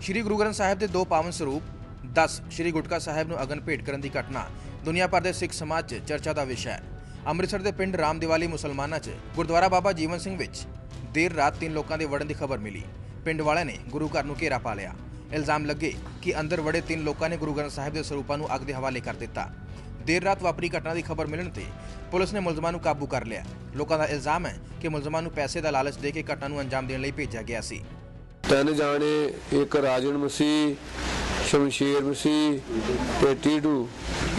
ਸ਼੍ਰੀ ਗੁਰੂ ਗ੍ਰੰਥ ਸਾਹਿਬ ਦੇ ਦੋ ਪਾਵਨ ਸਰੂਪ 10 ਸ਼੍ਰੀ ਗੁਟਕਾ ਸਾਹਿਬ ਨੂੰ ਅਗਨ ਭੇਟ ਕਰਨ ਦੀ ਘਟਨਾ ਦੁਨੀਆ ਭਰ ਦੇ ਸਿੱਖ ਸਮਾਜ 'ਚ ਚਰਚਾ ਦਾ ਵਿਸ਼ਾ ਹੈ। ਅੰਮ੍ਰਿਤਸਰ ਦੇ ਪਿੰਡ ਰਾਮਦੀਵਾਲੀ ਮੁਸਲਮਾਨਾਂ 'ਚ ਗੁਰਦੁਆਰਾ ਬਾਬਾ ਜੀਵਨ ਸਿੰਘ ਵਿੱਚ ਦੇਰ ਰਾਤ ਤਿੰਨ ਲੋਕਾਂ ਦੇ ਵੜਨ ਦੀ ਖਬਰ ਮਿਲੀ। ਪਿੰਡ ਵਾਲਿਆਂ ਨੇ ਗੁਰੂ ਘਰ ਨੂੰ ਘੇਰਾ ਪਾ ਲਿਆ। ਇਲਜ਼ਾਮ ਲੱਗੇ ਕਿ ਅੰਦਰ ਵੜੇ ਤਿੰਨ ਲੋਕਾਂ ਨੇ ਗੁਰੂ ਗ੍ਰੰਥ ਸਾਹਿਬ ਦੇ ਸਰੂਪਾਂ ਨੂੰ ਅੱਗ ਦੇ ਹਵਾਲੇ ਕਰ ਦਿੱਤਾ। ਦੇਰ ਰਾਤ ਵਾਪਰੀ ਘਟਨਾ ਦੀ ਖਬਰ ਮਿਲਣ ਤੇ ਪੁਲਿਸ ਨੇ ਮੁਲਜ਼ਮਾਂ ਨੂੰ ਕਾਬੂ ਕਰ ਲਿਆ। ਲੋਕਾਂ ਦਾ ਇਲਜ਼ਾਮ ਹੈ ਕਿ ਮੁਲਜ਼ਮਾਂ ਨੂੰ ਪੈਸੇ ਦਾ ਲਾਲਚ ਦੇ ਕੇ ਘਟਨਾ ਨੂੰ ਅੰਜਾਮ ਦੇਣ ਲਈ ਭੇਜਿਆ ਗਿਆ ਸੀ। ਤਿੰਨ ਜਾਣੇ, ਇੱਕ ਰਾਜਨ ਮਸੀਹ, ਸ਼ਮਸ਼ੀਰ ਮਸੀਹ ਤੇ ਟੀਡੂ।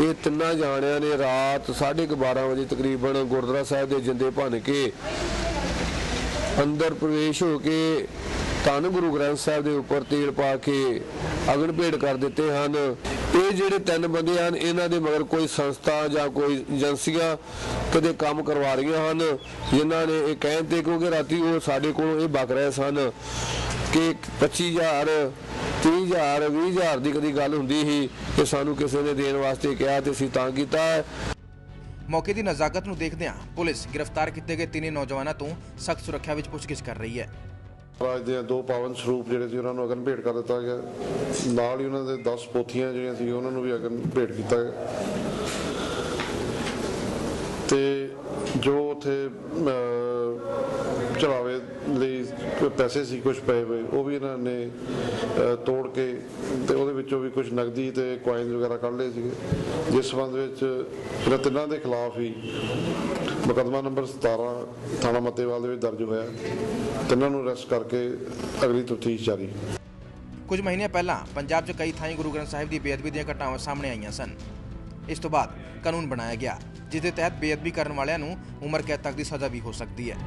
ਇਹ ਤਿੰਨਾਂ ਜਾਣਿਆਂ ਨੇ ਰਾਤ 12:30 ਵਜੇ ਤਕਰੀਬਨ ਗੁਰਦੁਆਰਾ ਸਾਹਿਬ ਦੇ ਜਿੰਦੇ ਭੰਨ ਕੇ ਅੰਦਰ ਪ੍ਰਵੇਸ਼ ਹੋ ਕੇ ਧੰਨ ਗੁਰੂ ਗ੍ਰੰਥ ਸਾਹਿਬ ਦੇ ਉੱਪਰ ਤੇਲ ਪਾ ਕੇ ਅਗਨ ਭੇਟ ਕਰ ਦਿੱਤੇ ਹਨ। ਇਹ ਜਿਹੜੇ ਤਿੰਨ ਬੰਦੇ ਹਨ, ਇਹਨਾਂ ਦੇ ਮਗਰ ਕੋਈ ਸੰਸਥਾ ਜਾਂ ਕੋਈ ਏਜੰਸੀਆਂ ਕਦੇ ਕੰਮ ਕਰਵਾ ਰਹੀਆਂ ਹਨ। ਜਿਨ੍ਹਾਂ ਨੇ ਇਹ ਕਹਿਣ ਤੇ ਕਿਉਂਕਿ ਰਾਤੀ ਉਹ ਸਾਡੇ ਕੋਲੋਂ ਇਹ ਬਕ ਰਹੇ ਸਨ। ਕਿ 25000 30000 20000 ਦੀ ਕਦੀ ਗੱਲ ਹੁੰਦੀ ਸੀ ਕਿ ਸਾਨੂੰ ਕਿਸੇ ਨੇ ਦੇਣ ਵਾਸਤੇ ਕਿਹਾ ਤੇ ਅਸੀਂ ਤਾਂ ਕੀਤਾ। ਮੌਕੇ ਦੀ ਨਜ਼ਾਕਤ ਨੂੰ ਦੇਖਦਿਆਂ ਪੁਲਿਸ ਗ੍ਰਿਫਤਾਰ ਕੀਤੇ ਗਏ ਤਿੰਨੇ ਨੌਜਵਾਨਾਂ ਤੋਂ ਸਖਤ ਸੁਰੱਖਿਆ ਵਿੱਚ ਪੁੱਛਗਿੱਛ ਕਰ ਰਹੀ ਹੈ। ਰਾਜ ਦੇ ਦੋ ਪਾਵਨ ਸਰੂਪ ਜਿਹੜੇ ਸੀ ਉਹਨਾਂ ਨੂੰ ਅਗਨ ਭੇਟ ਕਰ ਦਿੱਤਾ ਗਿਆ। ਨਾਲ ਹੀ ਉਹਨਾਂ ਦੇ 10 ਪੋਥੀਆਂ ਜਿਹੜੀਆਂ ਸੀ ਉਹਨਾਂ ਨੂੰ ਵੀ ਅਗਨ ਭੇਟ ਕੀਤਾ ਗਿਆ। ਤੇ ਜੋ ਉਥੇ ਚੜਾਵੇ ਲਈ ਪੈਸੇ ਸੀ ਕੁਝ ਪਏ ਹੋਏ, ਉਹ ਵੀ ਇਹਨਾਂ ਨੇ ਤੋੜ ਕੇ ਤੇ ਉਹਦੇ ਵਿੱਚੋਂ ਵੀ ਕੁਝ ਨਗਦੀ ਤੇ ਕੁਆਇਨਸ ਵਗੈਰਾ ਕੱਢ ਲਏ ਸੀਗੇ। ਜਿਸ ਸੰਬੰਧ ਵਿੱਚ ਇਹਨਾਂ ਤਿੰਨਾਂ ਦੇ ਖਿਲਾਫ ਹੀ ਮੁਕੱਦਮਾ ਨੰਬਰ 17 ਥਾਣਾ ਮੱਤੇਵਾਲ ਦੇ ਵਿੱਚ ਦਰਜ ਹੋਇਆ। ਤਿੰਨਾਂ ਨੂੰ ਅਰੈਸਟ ਕਰਕੇ ਅਗਲੀ ਤਫਤੀਸ਼ ਜਾਰੀ। ਕੁਝ ਮਹੀਨੇ ਪਹਿਲਾਂ ਪੰਜਾਬ 'ਚ ਕਈ ਥਾਈਂ ਗੁਰੂ ਗ੍ਰੰਥ ਸਾਹਿਬ ਦੀ ਬੇਅਦਬੀ ਦੀਆਂ ਘਟਨਾਵਾਂ ਸਾਹਮਣੇ ਆਈਆਂ ਸਨ। ਇਸ ਤੋਂ ਬਾਅਦ ਕਾਨੂੰਨ ਬਣਾਇਆ ਗਿਆ। ਜਿਸ ਦੇ ਤਹਿਤ ਬੇਅਦਬੀ ਕਰਨ ਵਾਲਿਆਂ ਨੂੰ ਉਮਰ ਕੈਦ ਤੱਕ ਦੀ ਸਜ਼ਾ ਵੀ ਹੋ ਸਕਦੀ ਹੈ।